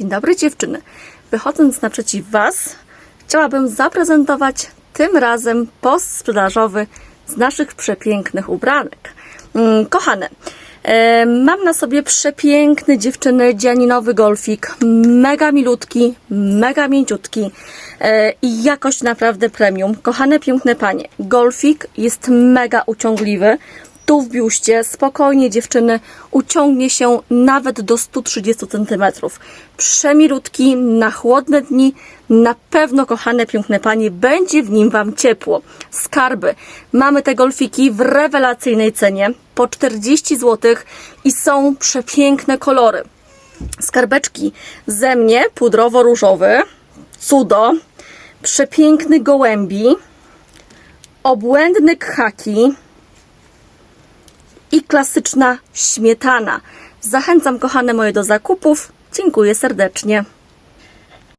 Dzień dobry dziewczyny. Wychodząc naprzeciw Was, chciałabym zaprezentować tym razem post sprzedażowy z naszych przepięknych ubranek. Mm, Kochane, e, mam na sobie przepiękny dziewczyny dzianinowy golfik, mega milutki, mega mięciutki e, i jakość naprawdę premium. Kochane, piękne panie, golfik jest mega uciągliwy, tu w biuście spokojnie dziewczyny uciągnie się nawet do 130 cm. Przemilutki na chłodne dni, na pewno kochane piękne panie, będzie w nim Wam ciepło. Skarby. Mamy te golfiki w rewelacyjnej cenie po 40 zł i są przepiękne kolory. Skarbeczki ze mnie pudrowo-różowy, cudo, przepiękny gołębi, obłędny khaki, i klasyczna śmietana. Zachęcam kochane moje do zakupów. Dziękuję serdecznie.